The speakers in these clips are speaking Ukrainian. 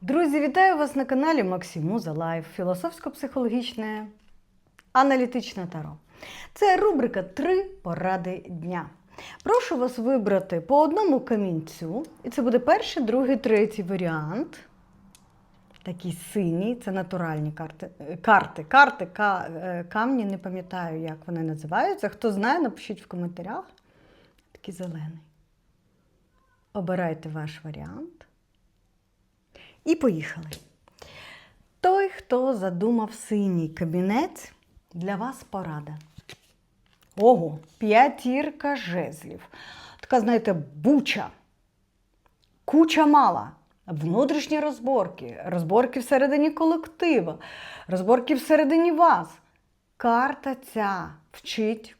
Друзі, вітаю вас на каналі Максимуза Лайф, філософсько-психологічне аналітичне таро. Це рубрика Три поради дня. Прошу вас вибрати по одному камінцю, і це буде перший, другий, третій варіант. Такий синій, це натуральні карти. Е, Карти, карти, ка- е, камні, не пам'ятаю, як вони називаються. Хто знає, напишіть в коментарях. Такий зелений. Обирайте ваш варіант. І поїхали. Той, хто задумав синій кабінет, для вас порада. Ого, п'ятірка жезлів. Така, знаєте, буча, куча мала. Внутрішні розборки, розборки всередині колектива, розборки всередині вас. Карта ця вчить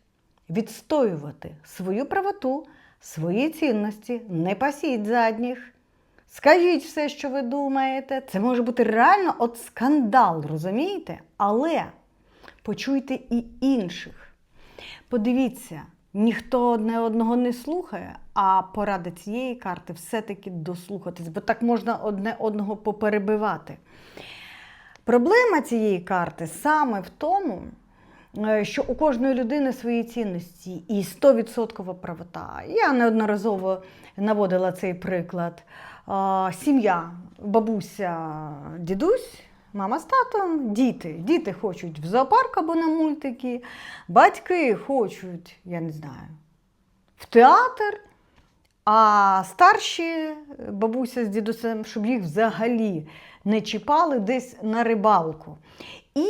відстоювати свою правоту, свої цінності, не пасіть задніх. Скажіть все, що ви думаєте. Це може бути реально от скандал, розумієте? Але почуйте і інших. Подивіться, ніхто одне одного не слухає, а порада цієї карти все-таки дослухатись, бо так можна одне одного поперебивати. Проблема цієї карти саме в тому, е, що у кожної людини свої цінності і 100% правота. Я неодноразово наводила цей приклад. Сім'я, бабуся, дідусь, мама з татом, діти. Діти хочуть в зоопарк або на мультики, батьки хочуть, я не знаю, в театр. А старші бабуся з дідусем, щоб їх взагалі не чіпали десь на рибалку. І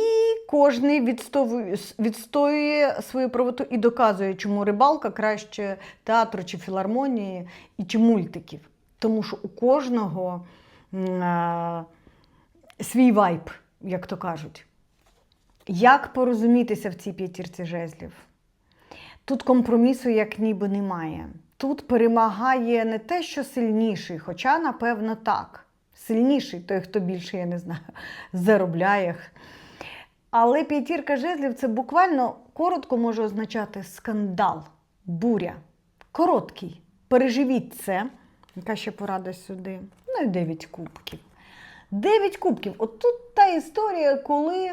відстоює, відстоює свою правоту і доказує, чому рибалка краще театру чи філармонії і чи мультиків. Тому що у кожного а, свій вайб, як то кажуть. Як порозумітися в цій п'ятірці жезлів? Тут компромісу як ніби немає. Тут перемагає не те, що сильніший, хоча, напевно, так. Сильніший той, хто більше, я не знаю, заробляє. Але п'ятірка жезлів це буквально коротко може означати скандал, буря. Короткий. Переживіть це. Яка ще порада сюди? Ну і 9 кубків. 9 кубків. От тут та історія, коли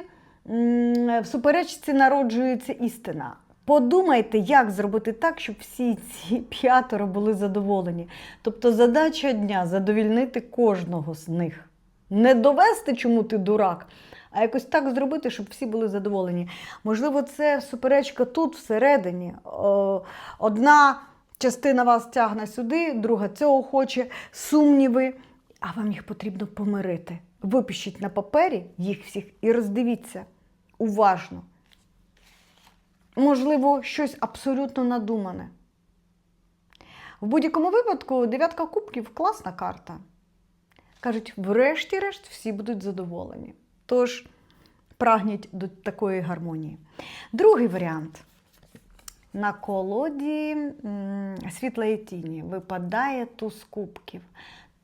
в суперечці народжується істина. Подумайте, як зробити так, щоб всі ці п'ятеро були задоволені. Тобто задача дня задовільнити кожного з них. Не довести, чому ти дурак, а якось так зробити, щоб всі були задоволені. Можливо, це суперечка тут, всередині. Одна частина вас тягне сюди, друга цього хоче, сумніви, а вам їх потрібно помирити. Випишіть на папері їх всіх і роздивіться уважно. Можливо, щось абсолютно надумане. В будь-якому випадку дев'ятка кубків класна карта. Кажуть, врешті-решт всі будуть задоволені. Тож прагніть до такої гармонії. Другий варіант. На колоді світлої тіні випадає туз кубків.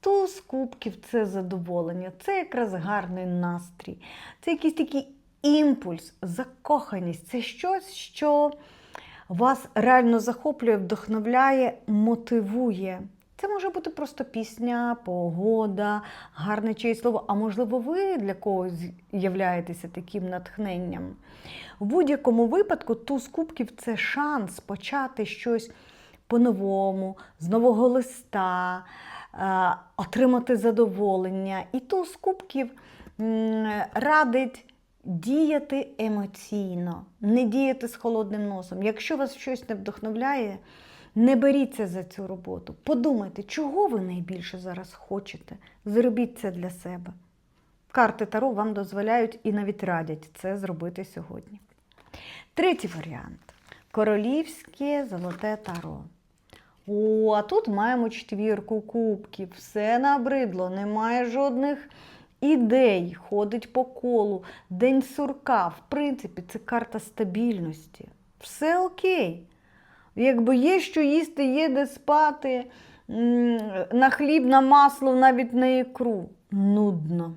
Туз кубків це задоволення, це якраз гарний настрій, це якийсь такий імпульс, закоханість. Це щось, що вас реально захоплює, вдохновляє, мотивує. Це може бути просто пісня, погода, гарне чиєсь слово, а можливо, ви для когось являєтеся таким натхненням. В будь-якому випадку туз кубків це шанс почати щось по-новому, з нового листа, е, отримати задоволення. І туз кубків радить діяти емоційно, не діяти з холодним носом. Якщо вас щось не вдохновляє, не беріться за цю роботу. Подумайте, чого ви найбільше зараз хочете. Зробіть це для себе. Карти Таро вам дозволяють і навіть радять це зробити сьогодні. Третій варіант королівське золоте таро. О, а тут маємо четвірку кубків. Все набридло, немає жодних ідей, ходить по колу. День сурка. В принципі, це карта стабільності. Все окей. Якби є що їсти, є де спати, на хліб, на масло, навіть на ікру. Нудно.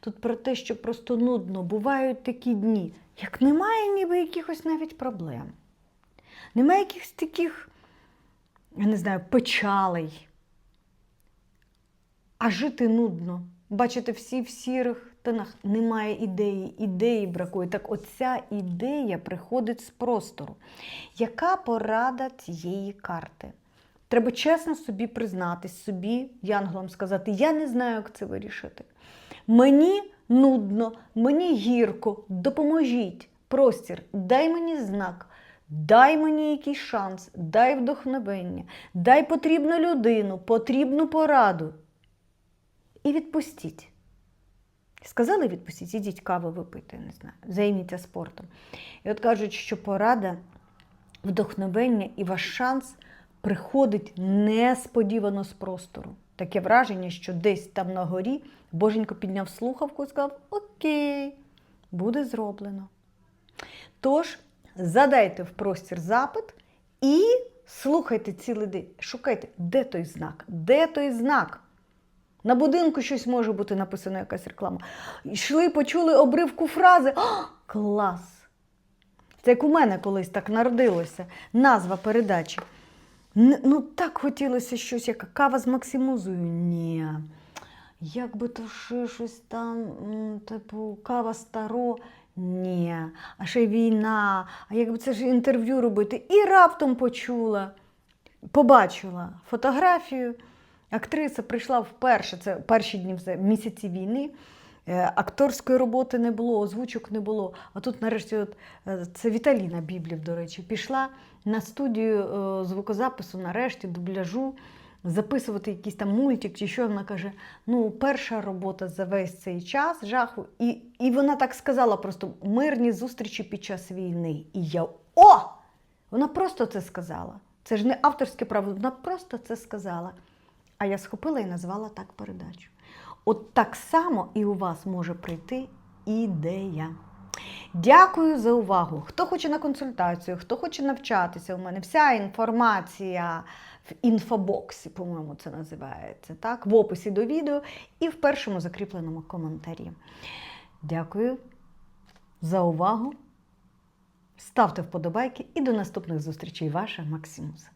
Тут про те, що просто нудно. Бувають такі дні, як немає ніби якихось навіть проблем. Немає якихось таких, я не знаю, печалей. А жити нудно. бачите всі в сірих тонах. Немає ідеї, ідеї бракує. Так оця ідея приходить з простору. Яка порада цієї карти? Треба чесно собі признатись, собі, янголам сказати, я не знаю, як це вирішити. Мені нудно, мені гірко, допоможіть. Простір, дай мені знак, дай мені якийсь шанс, дай вдохновення, дай потрібну людину, потрібну пораду. І відпустіть. Сказали відпустіть, ідіть каву випити, не знаю, займіться спортом. І от кажуть, що порада, вдохновення і ваш шанс приходить несподівано з простору. Таке враження, що десь там на горі Боженько підняв слухавку і сказав: Окей, буде зроблено. Тож, задайте в простір запит і слухайте цілий день. Шукайте, де той знак, де той знак. На будинку щось може бути написано, якась реклама. Йшли, почули обривку фрази. О, клас! Це як у мене колись так народилося. Назва передачі. Ну, так хотілося щось, як кава з Максимузою. Ні. Як би то ще щось там, типу, кава старо. Ні. А ще війна. А якби це ж інтерв'ю робити? І раптом почула, побачила фотографію. Актриса прийшла вперше, це перші дні місяці війни. Е, Акторської роботи не було, озвучок не було. А тут, нарешті, от, е, це Віталіна Біблів, до речі, пішла на студію е, звукозапису, нарешті, дубляжу, записувати якийсь там мультик чи що. Вона каже: ну, перша робота за весь цей час жаху. І, і вона так сказала просто мирні зустрічі під час війни. І я о! Вона просто це сказала. Це ж не авторське право, вона просто це сказала. А я схопила і назвала так передачу. От так само і у вас може прийти ідея. Дякую за увагу. Хто хоче на консультацію, хто хоче навчатися, у мене вся інформація в інфобоксі, по-моєму, це називається, так? в описі до відео і в першому закріпленому коментарі. Дякую за увагу. Ставте вподобайки і до наступних зустрічей. Ваша Максимуса.